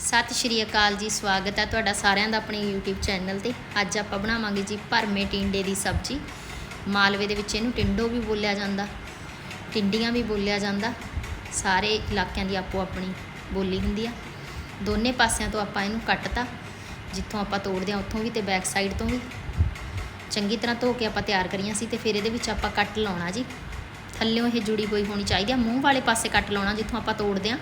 ਸਤਿ ਸ਼੍ਰੀ ਅਕਾਲ ਜੀ, ਸਵਾਗਤ ਹੈ ਤੁਹਾਡਾ ਸਾਰਿਆਂ ਦਾ ਆਪਣੇ YouTube ਚੈਨਲ ਤੇ। ਅੱਜ ਆਪਾਂ ਬਣਾਵਾਂਗੇ ਜੀ ਭਰਮੇ ਟਿੰਡੇ ਦੀ ਸਬਜ਼ੀ। ਮਾਲਵੇ ਦੇ ਵਿੱਚ ਇਹਨੂੰ ਟਿੰਡੋ ਵੀ ਬੋਲਿਆ ਜਾਂਦਾ, ਟਿੰਡੀਆਂ ਵੀ ਬੋਲਿਆ ਜਾਂਦਾ। ਸਾਰੇ ਇਲਾਕਿਆਂ ਦੀ ਆਪੋ ਆਪਣੀ ਬੋਲੀ ਹੁੰਦੀ ਆ। ਦੋਨੇ ਪਾਸਿਆਂ ਤੋਂ ਆਪਾਂ ਇਹਨੂੰ ਕੱਟਤਾ, ਜਿੱਥੋਂ ਆਪਾਂ ਤੋੜਦੇ ਆ ਉੱਥੋਂ ਵੀ ਤੇ ਬੈਕ ਸਾਈਡ ਤੋਂ ਵੀ। ਚੰਗੀ ਤਰ੍ਹਾਂ ਧੋ ਕੇ ਆਪਾਂ ਤਿਆਰ ਕਰੀਆਂ ਸੀ ਤੇ ਫਿਰ ਇਹਦੇ ਵਿੱਚ ਆਪਾਂ ਕੱਟ ਲਾਉਣਾ ਜੀ। ਥੱਲਿਓਂ ਇਹ ਜੁੜੀ ਹੋਈ ਹੋਣੀ ਚਾਹੀਦੀ ਆ, ਮੂੰਹ ਵਾਲੇ ਪਾਸੇ ਕੱਟ ਲਾਉਣਾ, ਜਿੱਥੋਂ ਆਪਾਂ ਤੋੜਦੇ ਆ।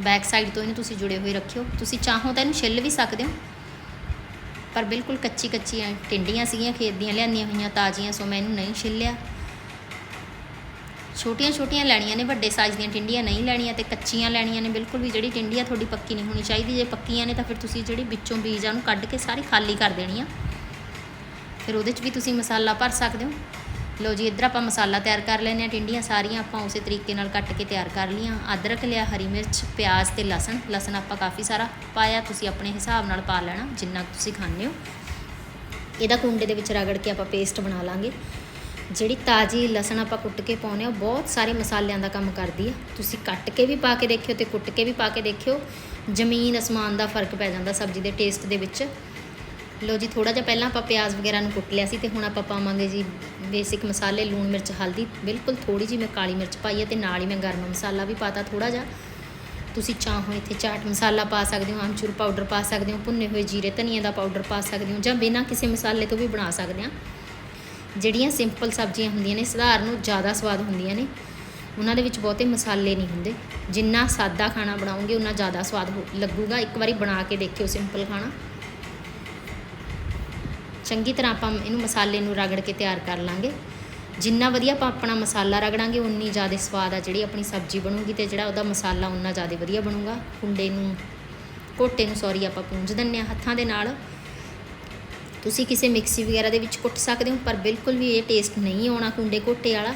ਬੈਕ ਸਾਈਡ ਤੋਂ ਇਹਨੂੰ ਤੁਸੀਂ ਜੁੜੇ ਹੋਏ ਰੱਖਿਓ। ਤੁਸੀਂ ਚਾਹੋ ਤਾਂ ਇਹਨੂੰ ਛਿੱਲ ਵੀ ਸਕਦੇ ਹੋ। ਪਰ ਬਿਲਕੁਲ ਕੱਚੀ ਕੱਚੀਆਂ ਟਿੰਡੀਆਂ ਸੀਗੀਆਂ, ਖੇਤ ਦੀਆਂ ਲਿਆਂਦੀਆਂ ਹੋਈਆਂ, ਤਾਜ਼ੀਆਂ, ਸੋ ਮੈਂ ਇਹਨੂੰ ਨਹੀਂ ਛਿੱਲਿਆ। ਛੋਟੀਆਂ ਛੋਟੀਆਂ ਲੈਣੀਆਂ ਨੇ, ਵੱਡੇ ਸਾਈਜ਼ ਦੀਆਂ ਟਿੰਡੀਆਂ ਨਹੀਂ ਲੈਣੀਆਂ ਤੇ ਕੱਚੀਆਂ ਲੈਣੀਆਂ ਨੇ, ਬਿਲਕੁਲ ਵੀ ਜਿਹੜੀ ਟਿੰਡੀ ਆ ਤੁਹਾਡੀ ਪੱਕੀ ਨਹੀਂ ਹੋਣੀ ਚਾਹੀਦੀ। ਜੇ ਪੱਕੀਆਂ ਨੇ ਤਾਂ ਫਿਰ ਤੁਸੀਂ ਜਿਹੜੀ ਵਿੱਚੋਂ ਬੀਜ ਆ ਉਹਨੂੰ ਕੱਢ ਕੇ ਸਾਰੀ ਖਾਲੀ ਕਰ ਦੇਣੀ ਆ। ਫਿਰ ਉਹਦੇ 'ਚ ਵੀ ਤੁਸੀਂ ਮਸਾਲਾ ਭਰ ਸਕਦੇ ਹੋ। ਲਓ ਜੀ, ਇੱਧਰ ਆਪਾਂ ਮਸਾਲਾ ਤਿਆਰ ਕਰ ਲੈਨੇ ਆ ਟਿੰਡੀਆਂ ਸਾਰੀਆਂ ਆਪਾਂ ਉਸੇ ਤਰੀਕੇ ਨਾਲ ਕੱਟ ਕੇ ਤਿਆਰ ਕਰ ਲੀਆਂ ਅਦਰਕ ਲਿਆ, ਹਰੀ ਮਿਰਚ, ਪਿਆਜ਼ ਤੇ ਲਸਣ। ਲਸਣ ਆਪਾਂ ਕਾਫੀ ਸਾਰਾ ਪਾਇਆ, ਤੁਸੀਂ ਆਪਣੇ ਹਿਸਾਬ ਨਾਲ ਪਾ ਲੈਣਾ, ਜਿੰਨਾ ਤੁਸੀਂ ਖਾਂਦੇ ਹੋ। ਇਹਦਾ ਕੁੰਡੇ ਦੇ ਵਿੱਚ ਰਗੜ ਕੇ ਆਪਾਂ ਪੇਸਟ ਬਣਾ ਲਾਂਗੇ। ਜਿਹੜੀ ਤਾਜ਼ੀ ਲਸਣ ਆਪਾਂ ਕੁੱਟ ਕੇ ਪਾਉਂਦੇ ਆ ਬਹੁਤ ਸਾਰੇ ਮਸਾਲਿਆਂ ਦਾ ਕੰਮ ਕਰਦੀ ਆ। ਤੁਸੀਂ ਕੱਟ ਕੇ ਵੀ ਪਾ ਕੇ ਦੇਖਿਓ ਤੇ ਕੁੱਟ ਕੇ ਵੀ ਪਾ ਕੇ ਦੇਖਿਓ। ਜ਼ਮੀਨ, ਅਸਮਾਨ ਦਾ ਫ਼ਰਕ ਪੈ ਜਾਂਦਾ ਸਬਜ਼ੀ ਦੇ ਟੇਸਟ ਦੇ ਵਿੱਚ। ਲੋ ਜੀ ਥੋੜਾ ਜਿਹਾ ਪਹਿਲਾਂ ਆਪਾਂ ਪਿਆਜ਼ ਵਗੈਰਾ ਨੂੰ ਕੁੱਟ ਲਿਆ ਸੀ ਤੇ ਹੁਣ ਆਪਾਂ ਪਾਵਾਂਗੇ ਜੀ ਬੇਸਿਕ ਮਸਾਲੇ, ਲੂਣ ਮਿਰਚ, ਹਲਦੀ, ਬਿਲਕੁਲ ਥੋੜੀ ਜੀ ਮੈਂ ਕਾਲੀ ਮਿਰਚ ਪਾਈ ਹੈ ਤੇ ਨਾਲ ਹੀ ਮੈਂ ਗਰਮ ਮਸਾਲਾ ਵੀ ਪਾਤਾ ਥੋੜਾ ਜਿਹਾ। ਤੁਸੀਂ ਚਾਹੋ ਇੱਥੇ ਚਾਟ ਮਸਾਲਾ ਪਾ ਸਕਦੇ ਹੋ, ਆਮਚੂਰ ਪਾਊਡਰ ਪਾ ਸਕਦੇ ਹੋ, ਭੁੰਨੇ ਹੋਏ ਜੀਰੇ ਧਨੀਏ ਦਾ ਪਾਊਡਰ ਪਾ ਸਕਦੇ ਹੋ ਜਾਂ ਬਿਨਾਂ ਕਿਸੇ ਮਸਾਲੇ ਤੋਂ ਵੀ ਬਣਾ ਸਕਦੇ ਆ ਜਿਹੜੀਆਂ ਸਿੰਪਲ ਸਬਜ਼ੀਆਂ ਹੁੰਦੀਆਂ ਨੇ, ਸਧਾਰਨ ਉਹ ਜ਼ਿਆਦਾ ਸਵਾਦ ਹੁੰਦੀਆਂ ਨੇ। ਉਹਨਾਂ ਦੇ ਵਿੱਚ ਬਹੁਤੇ ਮਸਾਲੇ ਨਹੀਂ ਹੁੰਦੇ। ਜਿੰਨਾ ਸਾਦਾ ਖਾਣਾ ਬਣਾਉਂਗੇ ਉਨਾ ਜ਼ਿਆਦਾ ਸਵਾਦ ਹੋ- ਲੱਗੂਗਾ। ਇੱਕ ਵਾਰੀ ਬਣਾ ਕੇ ਦੇਖਿਓ ਸਿੰਪਲ ਖਾਣਾ। ਚੰਗੀ ਤਰ੍ਹਾਂ ਆਪਾਂ ਇਹਨੂੰ ਮਸਾਲੇ ਨੂੰ ਰਗੜ ਕੇ ਤਿਆਰ ਕਰ ਲਾਂਗੇ। ਜਿੰਨਾ ਵਧੀਆ ਆਪਾਂ ਆਪਣਾ ਮਸਾਲਾ ਰਗੜਾਂਗੇ ਉਨੀ ਜ਼ਿਆਦਾ ਸਵਾਦ ਆ ਜਿਹੜੀ ਆਪਣੀ ਸਬਜ਼ੀ ਬਣੂਗੀ ਤੇ ਜਿਹੜਾ ਉਹਦਾ ਮਸਾਲਾ ਉਨਾ ਜ਼ਿਆਦਾ ਵਧੀਆ ਬਣੂਗਾ। ਕੁੰਡੇ ਨੂੰ ਕੋਟੇ ਨੂੰ ਸੌਰੀ ਆਪਾਂ ਪੂੰਝ ਦਿੰਨੇ ਆ ਹੱਥਾਂ ਦੇ ਨਾਲ। ਤੁਸੀਂ ਕਿਸੇ ਮਿਕਸੀ ਵਗੈਰਾ ਦੇ ਵਿੱਚ ਕੁੱਟ ਸਕਦੇ ਹੋ, ਪਰ ਬਿਲਕੁਲ ਵੀ ਇਹ ਟੇਸਟ ਨਹੀਂ ਆਉਣਾ ਕੁੰਡੇ ਕੋਟੇ ਵਾਲਾ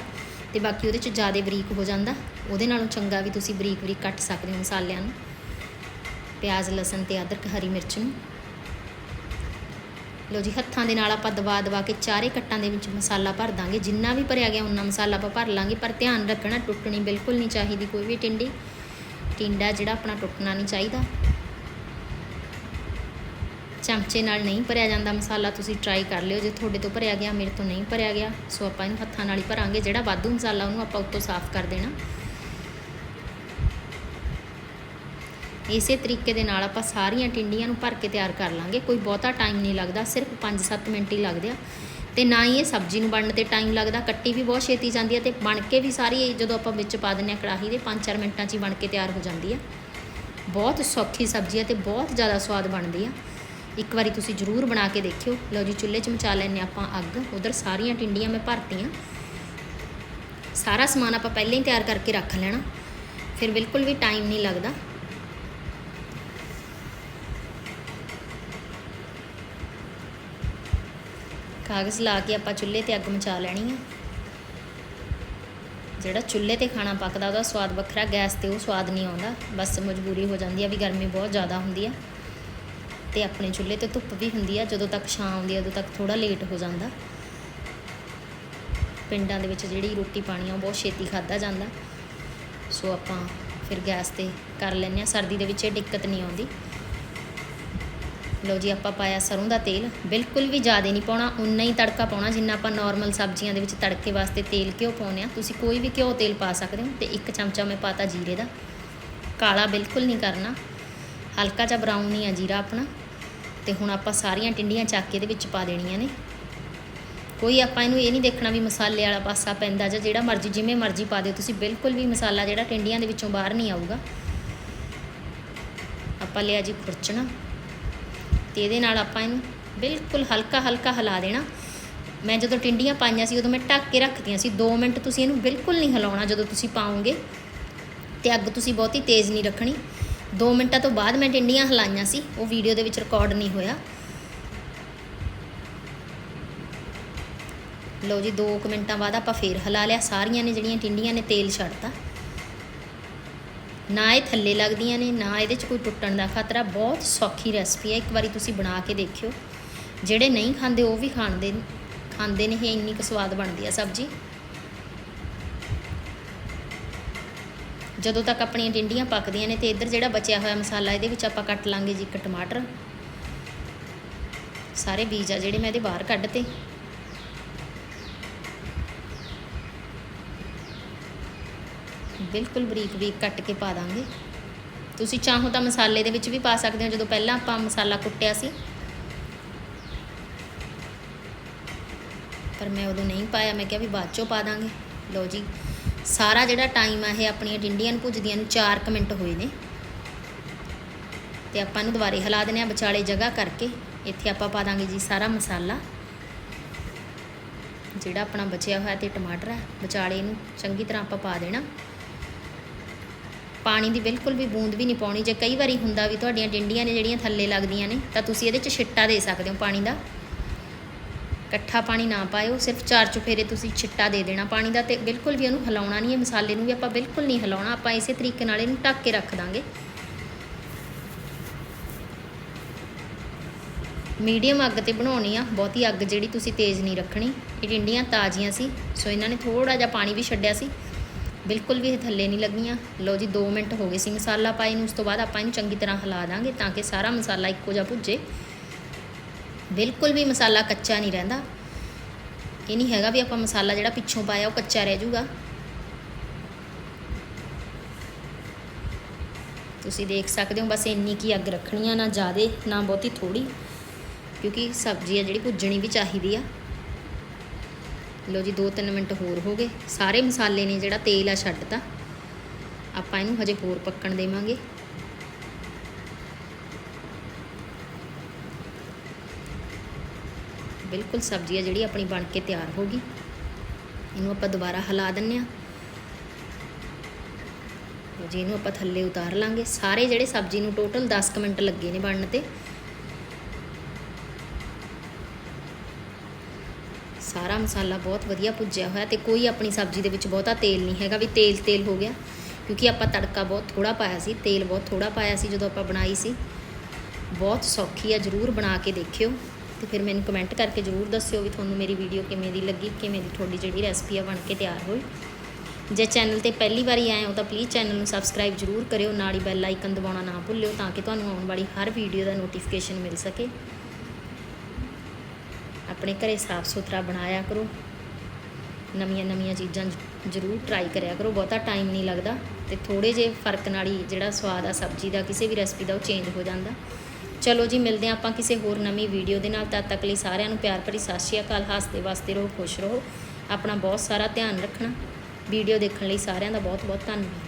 ਤੇ ਬਾਕੀ ਉਹਦੇ ਚ ਜ਼ਿਆਦਾ ਬਰੀਕ ਹੋ ਜਾਂਦਾ। ਉਹਦੇ ਨਾਲੋਂ ਚੰਗਾ ਵੀ ਤੁਸੀਂ ਬਰੀਕ ਬਰੀਕ ਕੱਟ ਸਕਦੇ ਹੋ ਮਸਾਲਿਆਂ ਨੂੰ। ਪਿਆਜ਼, ਲਸਣ ਤੇ ਅਦਰਕ, ਹਰੀ ਮਿਰਚ ਨੂੰ। ਲੋ ਜੀ, ਹੱਥਾਂ ਦੇ ਨਾਲ ਆਪਾਂ ਦਬਾ ਦਬਾ ਕੇ ਚਾਰੇ ਕੱਟਾਂ ਦੇ ਵਿੱਚ ਮਸਾਲਾ ਭਰ ਦਾਂਗੇ। ਜਿੰਨਾ ਵੀ ਭਰਿਆ ਗਿਆ ਉਨਾ ਮਸਾਲਾ ਆਪਾਂ ਭਰ ਲਾਂਗੇ, ਪਰ ਧਿਆਨ ਰੱਖਣਾ, ਟੁੱਟਣੀ ਬਿਲਕੁਲ ਨਹੀਂ ਚਾਹੀਦੀ ਕੋਈ ਵੀ ਟਿੰਡੀ। ਟਿੰਡਾ ਜਿਹੜਾ ਆਪਣਾ ਟੁੱਟਣਾ ਨਹੀਂ ਚਾਹੀਦਾ। ਚਮਚੇ ਨਾਲ ਨਹੀਂ ਭਰਿਆ ਜਾਂਦਾ ਮਸਾਲਾ, ਤੁਸੀਂ ਟਰਾਈ ਕਰ ਲਿਓ। ਜੇ ਤੁਹਾਡੇ ਤੋਂ ਭਰਿਆ ਗਿਆ, ਮੇਰੇ ਤੋਂ ਨਹੀਂ ਭਰਿਆ ਗਿਆ, ਸੋ ਆਪਾਂ ਇਹਨੂੰ ਹੱਥਾਂ ਨਾਲ ਹੀ ਭਰਾਂਗੇ। ਜਿਹੜਾ ਵਾਧੂ ਮਸਾਲਾ, ਉਹਨੂੰ ਆਪਾਂ ਉੱਤੋਂ ਸਾਫ਼ ਕਰ ਦੇਣਾ। ਇਸੇ ਤਰੀਕੇ ਦੇ ਨਾਲ ਆਪਾਂ ਸਾਰੀਆਂ ਟਿੰਡੀਆਂ ਨੂੰ ਭਰ ਕੇ ਤਿਆਰ ਕਰ ਲਾਂਗੇ। ਕੋਈ ਬਹੁਤਾ ਟਾਈਮ ਨਹੀਂ ਲੱਗਦਾ, ਸਿਰਫ 5-7 ਮਿੰਟ ਹੀ ਲੱਗਦੇ ਆ। ਤੇ ਨਾ ਹੀ ਇਹ ਸਬਜ਼ੀ ਨੂੰ ਬਣਨ ਤੇ ਟਾਈਮ ਲੱਗਦਾ, ਕੱਟੀ ਵੀ ਬਹੁਤ ਛੇਤੀ ਜਾਂਦੀ ਹੈ ਤੇ ਬਣ ਕੇ ਵੀ ਸਾਰੀ ਜਦੋਂ ਆਪਾਂ ਵਿੱਚ ਪਾ ਦਿੰਨੇ ਆ ਕੜਾਹੀ ਦੇ 5-4 ਮਿੰਟਾਂ 'ਚ ਹੀ ਬਣ ਕੇ ਤਿਆਰ ਹੋ ਜਾਂਦੀ ਹੈ ਬਹੁਤ ਸੌਖੀ ਸਬਜ਼ੀ ਹੈ ਤੇ ਬਹੁਤ ਜ਼ਿਆਦਾ ਸਵਾਦ ਬਣਦੀ ਆ। ਇੱਕ ਵਾਰੀ ਤੁਸੀਂ ਜ਼ਰੂਰ ਬਣਾ ਕੇ ਦੇਖਿਓ। ਲਓ ਜੀ, ਚੁੱਲ੍ਹੇ 'ਚ ਮਚਾ ਲੈਨੇ ਆਪਾਂ ਅੱਗ। ਉਧਰ ਸਾਰੀਆਂ ਟਿੰਡੀਆਂ ਮੈਂ ਭਰਤੀਆਂ। ਸਾਰਾ ਸਮਾਨ ਆਪਾਂ ਪਹਿਲਾਂ ਹੀ ਤਿਆਰ ਕਰਕੇ ਰੱਖ ਲੈਣਾ। ਫਿਰ ਬਿਲਕੁਲ ਵੀ ਟਾਈਮ ਨਹੀਂ ਲੱਗਦਾ। ਕਾਗਜ਼ ਲਾ ਕੇ ਆਪਾਂ ਚੁੱਲ੍ਹੇ ਤੇ ਅੱਗ ਮਚਾ ਲੈਣੀ ਆ। ਜਿਹੜਾ ਚੁੱਲ੍ਹੇ ਤੇ ਖਾਣਾ ਪੱਕਦਾ, ਉਹਦਾ ਸਵਾਦ ਵੱਖਰਾ, ਗੈਸ ਤੇ ਉਹ ਸਵਾਦ ਨਹੀਂ ਆਉਂਦਾ। ਬਸ ਮਜਬੂਰੀ ਹੋ ਜਾਂਦੀ ਆ ਵੀ ਗਰਮੀ ਬਹੁਤ ਜ਼ਿਆਦਾ ਹੁੰਦੀ ਆ। ਤੇ ਆਪਣੇ ਚੁੱਲ੍ਹੇ ਤੇ ਧੁੱਪ ਵੀ ਹੁੰਦੀ ਆ, ਜਦੋਂ ਤੱਕ ਛਾਂ ਆਉਂਦੀ ਆ, ਉਦੋਂ ਤੱਕ ਥੋੜਾ ਲੇਟ ਹੋ ਜਾਂਦਾ। ਪਿੰਡਾਂ ਦੇ ਵਿੱਚ ਜਿਹੜੀ ਰੋਟੀ ਪਾਣੀ ਆ, ਉਹ ਬਹੁਤ ਛੇਤੀ ਖਾਦਾ ਜਾਂਦਾ। ਸੋ ਆਪਾਂ ਫਿਰ ਗੈਸ ਤੇ ਕਰ ਲੈਂਦੇ ਆ। ਸਰਦੀ ਦੇ ਵਿੱਚ ਇਹ ਦਿੱਕਤ ਨਹੀਂ ਆਉਂਦੀ। ਲਓ ਜੀ, ਆਪਾਂ ਪਾਇਆ ਸਰੋਂ ਦਾ ਤੇਲ। ਬਿਲਕੁਲ ਵੀ ਜ਼ਿਆਦਾ ਨਹੀਂ ਪਾਉਣਾ ਉਨਾ ਹੀ ਤੜਕਾ ਪਾਉਣਾ ਜਿੰਨਾ ਆਪਾਂ ਨਾਰਮਲ ਸਬਜ਼ੀਆਂ ਦੇ ਵਿੱਚ ਤੜਕੇ ਵਾਸਤੇ ਤੇਲ ਘਿਓ ਪਾਉਂਦੇ ਆ ਤੁਸੀਂ ਕੋਈ ਵੀ ਘਿਓ ਤੇਲ ਪਾ ਸਕਦੇ ਹੋ ਤੇ ਇੱਕ ਚਮਚਾ ਮੈਂ ਪਾਤਾ ਜੀਰੇ ਦਾ। ਕਾਲਾ ਬਿਲਕੁਲ ਨਹੀਂ ਕਰਨਾ। ਹਲਕਾ ਜਿਹਾ ਬਰਾਊਨ ਹੀ ਆ ਜੀਰਾ ਆਪਣਾ। ਤੇ ਹੁਣ ਆਪਾਂ ਸਾਰੀਆਂ ਟਿੰਡੀਆਂ ਚੱਕ ਕੇ ਇਹਦੇ ਵਿੱਚ ਪਾ ਦੇਣੀਆਂ ਨੇ। ਕੋਈ ਆਪਾਂ ਇਹਨੂੰ ਇਹ ਨਹੀਂ ਦੇਖਣਾ ਵੀ ਮਸਾਲੇ ਵਾਲਾ ਪਾਸਾ ਪੈਂਦਾ ਜਾਂ ਜਿਹੜਾ ਮਰਜ਼ੀ, ਜਿਵੇਂ ਮਰਜ਼ੀ ਪਾ ਦਿਓ। ਤੁਸੀਂ ਬਿਲਕੁਲ ਵੀ ਮਸਾਲਾ ਜਿਹੜਾ ਟਿੰਡੀਆਂ ਦੇ ਵਿੱਚੋਂ ਬਾਹਰ ਨਹੀਂ ਆਊਗਾ। ਆਪਾਂ ਲਿਆ ਜੀ ਖੁਰਚਣਾ। ਤੇ ਇਹਦੇ ਨਾਲ ਆਪਾਂ ਇਹਨੂੰ ਬਿਲਕੁਲ ਹਲਕਾ ਹਲਕਾ ਹਿਲਾ ਦੇਣਾ। ਮੈਂ ਜਦੋਂ ਟਿੰਡੀਆਂ ਪਾਈਆਂ ਸੀ, ਉਦੋਂ ਮੈਂ ਢੱਕ ਕੇ ਰੱਖਦੀਆਂ ਸੀ। 2 ਮਿੰਟ ਤੁਸੀਂ ਇਹਨੂੰ ਬਿਲਕੁਲ ਨਹੀਂ ਹਿਲਾਉਣਾ ਜਦੋਂ ਤੁਸੀਂ ਪਾਉਂਗੇ ਤੇ ਅੱਗ ਤੁਸੀਂ ਬਹੁਤੀ ਤੇਜ਼ ਨਹੀਂ ਰੱਖਣੀ। 2 ਮਿੰਟਾਂ ਤੋਂ ਬਾਅਦ ਮੈਂ ਟਿੰਡੀਆਂ ਹਿਲਾਈਆਂ ਸੀ। ਉਹ ਵੀਡੀਓ ਦੇ ਵਿੱਚ ਰਿਕਾਰਡ ਨਹੀਂ ਹੋਇਆ। ਲਓ ਜੀ 2 ਮਿੰਟਾਂ ਬਾਅਦ ਆਪਾਂ ਫੇਰ ਹਿਲਾ ਲਿਆ। ਸਾਰੀਆਂ ਨੇ ਜਿਹੜੀਆਂ ਟਿੰਡੀਆਂ ਨੇ ਤੇਲ ਛੱਡਤਾ। ਨਾ ਇਹ ਥੱਲੇ ਲੱਗਦੀਆਂ ਨੇ, ਨਾ ਇਹਦੇ 'ਚ ਕੋਈ ਟੁੱਟਣ ਦਾ ਖਤਰਾ। ਬਹੁਤ ਸੌਖੀ ਰੈਸਪੀ ਹੈ, ਇੱਕ ਵਾਰੀ ਤੁਸੀਂ ਬਣਾ ਕੇ ਦੇਖਿਓ। ਜਿਹੜੇ ਨਹੀਂ ਖਾਂਦੇ, ਉਹ ਵੀ ਖਾਂਦੇ ਖਾਂਦੇ ਨੇ, ਇਹ ਇੰਨੀ ਕੁ ਸਵਾਦ ਬਣਦੀ ਆ ਸਬਜ਼ੀ। ਜਦੋਂ ਤੱਕ ਆਪਣੀਆਂ ਡਿੰਡੀਆਂ ਪੱਕਦੀਆਂ ਨੇ ਤੇ ਇੱਧਰ ਜਿਹੜਾ ਬਚਿਆ ਹੋਇਆ ਮਸਾਲਾ, ਇਹਦੇ ਵਿੱਚ ਆਪਾਂ ਕੱਟ ਲਾਂਗੇ ਜੀ ਇੱਕ ਟਮਾਟਰ। ਸਾਰੇ ਬੀਜ ਆ ਜਿਹੜੇ ਮੈਂ ਇਹਦੇ ਬਾਹਰ ਕੱਢ ਕੱਢਤੇ। ਬਿਲਕੁਲ ਬਰੀਕ ਬਰੀਕ ਕੱਟ ਕੇ ਪਾ ਦਾਂਗੇ। ਤੁਸੀਂ ਚਾਹੋ ਤਾਂ ਮਸਾਲੇ ਦੇ ਵਿੱਚ ਵੀ ਪਾ ਸਕਦੇ ਹੋ, ਜਦੋਂ ਪਹਿਲਾਂ ਆਪਾਂ ਮਸਾਲਾ ਕੁੱਟਿਆ ਸੀ। ਪਰ ਮੈਂ ਉਦੋਂ ਨਹੀਂ ਪਾਇਆ, ਮੈਂ ਕਿਹਾ ਵੀ ਬਾਅਦ ਚੋਂ ਪਾ ਦਾਂਗੇ। ਲਓ ਜੀ, ਸਾਰਾ ਜਿਹੜਾ ਟਾਈਮ ਆ, ਇਹ ਆਪਣੀਆਂ ਡਿੰਡੀਆਂ ਨੂੰ ਭੁੱਜਦੀਆਂ ਨੂੰ 4 ਮਿੰਟ ਹੋਏ ਨੇ। ਤੇ ਆਪਾਂ ਨੂੰ ਦੁਬਾਰੇ ਹਿਲਾ ਦਿੰਦੇ ਆ ਵਿਚਾਲੇ ਜਗ੍ਹਾ ਕਰਕੇ। ਇੱਥੇ ਆਪਾਂ ਪਾ ਦਾਂਗੇ ਜੀ ਸਾਰਾ ਮਸਾਲਾ। ਜਿਹੜਾ ਆਪਣਾ ਬਚਿਆ ਹੋਇਆ ਤੇ ਟਮਾਟਰ ਹੈ ਵਿਚਾਲੇ ਨੂੰ ਚੰਗੀ ਤਰ੍ਹਾਂ ਆਪਾਂ ਪਾ ਦੇਣਾ। ਪਾਣੀ ਦੀ ਬਿਲਕੁਲ ਵੀ ਬੂੰਦ ਵੀ ਨਹੀਂ ਪਾਉਣੀ। ਜੇ ਕਈ ਵਾਰੀ ਹੁੰਦਾ ਵੀ ਤੁਹਾਡੀਆਂ ਡਿੰਡੀਆਂ ਨੇ ਜਿਹੜੀਆਂ ਥੱਲੇ ਲੱਗਦੀਆਂ ਨੇ, ਤਾਂ ਤੁਸੀਂ ਇਹਦੇ 'ਚ ਛਿੱਟਾ ਦੇ ਸਕਦੇ ਹੋ ਪਾਣੀ ਦਾ। ਇਕੱਠਾ ਪਾਣੀ ਨਾ ਪਾਇਓ, ਸਿਰਫ ਚਾਰ ਚੁਫੇਰੇ ਤੁਸੀਂ ਛਿੱਟਾ ਦੇ ਦੇਣਾ ਪਾਣੀ ਦਾ ਤੇ ਬਿਲਕੁਲ ਵੀ ਉਹਨੂੰ ਹਿਲਾਉਣਾ ਨਹੀਂ ਹੈ ਮਸਾਲੇ ਨੂੰ ਵੀ ਆਪਾਂ ਬਿਲਕੁਲ ਨਹੀਂ ਹਿਲਾਉਣਾ, ਆਪਾਂ ਇਸੇ ਤਰੀਕੇ ਨਾਲ ਇਹਨੂੰ ਢੱਕ ਕੇ ਰੱਖ ਦਾਂਗੇ। ਮੀਡੀਅਮ ਅੱਗ ਤੇ ਬਣਾਉਣੀ ਆ, ਬਹੁਤੀ ਅੱਗ ਜਿਹੜੀ ਤੁਸੀਂ ਤੇਜ਼ ਨਹੀਂ ਰੱਖਣੀ। ਇਹ ਡਿੰਡੀਆਂ ਤਾਜ਼ੀਆਂ ਸੀ, ਸੋ ਇਹਨਾਂ ਨੇ ਥੋੜਾ ਜਿਹਾ ਪਾਣੀ ਵੀ ਛੱਡਿਆ ਸੀ। ਬਿਲਕੁਲ ਵੀ ਇਹ ਥੱਲੇ ਨਹੀਂ ਲੱਗੀਆਂ। ਲਓ ਜੀ 2 ਮਿੰਟ ਹੋ ਗਏ ਸੀ ਮਸਾਲਾ ਪਾਈ ਨੂੰ, ਉਸ ਤੋਂ ਬਾਅਦ ਆਪਾਂ ਇਹਨੂੰ ਚੰਗੀ ਤਰ੍ਹਾਂ ਹਿਲਾ ਦਾਂਗੇ ਤਾਂ ਕਿ ਸਾਰਾ ਮਸਾਲਾ ਇੱਕੋ ਜਿਹਾ ਭੁੱਜੇ। ਬਿਲਕੁਲ ਵੀ ਮਸਾਲਾ ਕੱਚਾ ਨਹੀਂ ਰਹਿੰਦਾ। ਇਹ ਨਹੀਂ ਹੈਗਾ ਵੀ ਆਪਾਂ ਮਸਾਲਾ ਜਿਹੜਾ ਪਿੱਛੋਂ ਪਾਇਆ ਉਹ ਕੱਚਾ ਰਹਿ ਜਾਊਗਾ। ਤੁਸੀਂ ਦੇਖ ਸਕਦੇ ਹੋ, ਬਸ ਇੰਨੀ ਕੀ ਅੱਗ ਰੱਖਣੀ ਆ, ਨਾ ਜ਼ਿਆਦੇ, ਨਾ ਬਹੁਤੀ ਥੋੜੀ ਕਿਉਂਕਿ ਸਬਜ਼ੀ ਆ ਜਿਹੜੀ ਭੁੱਜਣੀ ਵੀ ਚਾਹੀਦੀ ਆ। ਲਓ ਜੀ 2-3 ਮਿੰਟ ਹੋਰ ਹੋ ਗਏ। ਸਾਰੇ ਮਸਾਲੇ ਨੇ ਜਿਹੜਾ ਤੇਲ ਆ ਛੱਡਤਾ। ਆਪਾਂ ਇਹਨੂੰ ਹਜੇ ਹੋਰ ਪੱਕਣ ਦੇਵਾਂਗੇ। ਬਿਲਕੁਲ ਸਬਜ਼ੀ ਆ ਜਿਹੜੀ ਆਪਣੀ ਬਣ ਕੇ ਤਿਆਰ ਹੋ ਗਈ। ਇਹਨੂੰ ਆਪਾਂ ਦੁਬਾਰਾ ਹਿਲਾ ਦਿੰਨੇ ਆ। ਜੀ, ਇਹਨੂੰ ਆਪਾਂ ਥੱਲੇ ਉਤਾਰ ਲਾਂਗੇ। ਸਾਰੇ ਜਿਹੜੇ ਸਬਜ਼ੀ ਨੂੰ ਟੋਟਲ 10 ਕੁ ਮਿੰਟ ਲੱਗੇ ਨੇ ਬਣਨ ਤੇ। ਸਾਰਾ ਮਸਾਲਾ ਬਹੁਤ ਵਧੀਆ ਭੁੱਜਿਆ ਹੋਇਆ ਤੇ ਕੋਈ ਆਪਣੀ ਸਬਜ਼ੀ ਦੇ ਵਿੱਚ ਬਹੁਤਾ ਤੇਲ ਨਹੀਂ ਹੈਗਾ, ਵੀ ਤੇਲ ਤੇਲ ਹੋ ਗਿਆ। ਕਿਉਂਕਿ ਆਪਾਂ ਤੜਕਾ ਬਹੁਤ ਥੋੜਾ ਪਾਇਆ ਸੀ, ਤੇਲ ਬਹੁਤ ਥੋੜਾ ਪਾਇਆ ਸੀ ਜਦੋਂ ਆਪਾਂ ਬਣਾਈ ਸੀ। ਬਹੁਤ ਸੌਖੀ ਆ, ਜਰੂਰ ਬਣਾ ਕੇ ਦੇਖਿਓ ਤੇ ਫਿਰ ਮੈਨੂੰ ਕਮੈਂਟ ਕਰਕੇ ਜਰੂਰ ਦੱਸਿਓ ਵੀ ਤੁਹਾਨੂੰ ਮੇਰੀ ਵੀਡੀਓ ਕਿਵੇਂ ਦੀ ਲੱਗੀ, ਕਿਵੇਂ ਦੀ ਤੁਹਾਡੀ ਜਿਹੜੀ ਰੈਸਪੀ ਆ ਬਣ ਕੇ ਤਿਆਰ ਹੋਈ। ਜੇ ਚੈਨਲ ਤੇ ਪਹਿਲੀ ਵਾਰੀ ਆਏ ਹੋ ਤਾਂ ਪਲੀਜ਼ ਚੈਨਲ ਨੂੰ ਸਬਸਕ੍ਰਾਈਬ ਜਰੂਰ ਕਰਿਓ, ਨਾਲ ਹੀ ਬੈਲ ਆਈਕਨ ਦਬਾਉਣਾ ਨਾ ਭੁੱਲਿਓ ਤਾਂ ਕਿ ਤੁਹਾਨੂੰ ਆਉਣ ਵਾਲੀ ਹਰ ਵੀਡੀਓ ਦਾ ਨੋਟੀਫਿਕੇਸ਼ਨ ਮਿਲ ਸਕੇ। ਆਪਣੇ ਘਰੇ ਸਾਫ਼ ਸੁਥਰਾ ਬਣਾਇਆ ਕਰੋ। ਨਵੀਆਂ ਨਵੀਆਂ ਚੀਜ਼ਾਂ ਜ਼ਰੂਰ ਟਰਾਈ ਕਰਿਆ ਕਰੋ। ਬਹੁਤਾ ਟਾਈਮ ਨਹੀਂ ਲੱਗਦਾ ਤੇ ਥੋੜੇ ਜੇ ਫ਼ਰਕ ਨਾਲ ਹੀ ਜਿਹੜਾ ਸਵਾਦ ਆ ਸਬਜ਼ੀ ਦਾ, ਕਿਸੇ ਵੀ ਰੈਸਪੀ ਦਾ ਉਹ ਚੇਂਜ ਹੋ ਜਾਂਦਾ। ਚਲੋ ਜੀ, ਮਿਲਦੇ ਹਾਂ ਆਪਾਂ ਕਿਸੇ ਹੋਰ ਨਵੀਂ ਵੀਡੀਓ ਦੇ ਨਾਲ। ਤਦ ਤੱਕ ਲਈ ਸਾਰਿਆਂ ਨੂੰ ਪਿਆਰ ਭਰੀ ਸਤਿ ਸ਼੍ਰੀ ਅਕਾਲ। ਹੱਸਦੇ ਵਸਦੇ ਰਹੋ, ਖੁਸ਼ ਰਹੋ। ਆਪਣਾ ਬਹੁਤ ਸਾਰਾ ਧਿਆਨ ਰੱਖਣਾ। ਵੀਡੀਓ ਦੇਖਣ ਲਈ ਸਾਰਿਆਂ ਦਾ ਬਹੁਤ ਬਹੁਤ ਧੰਨਵਾਦ।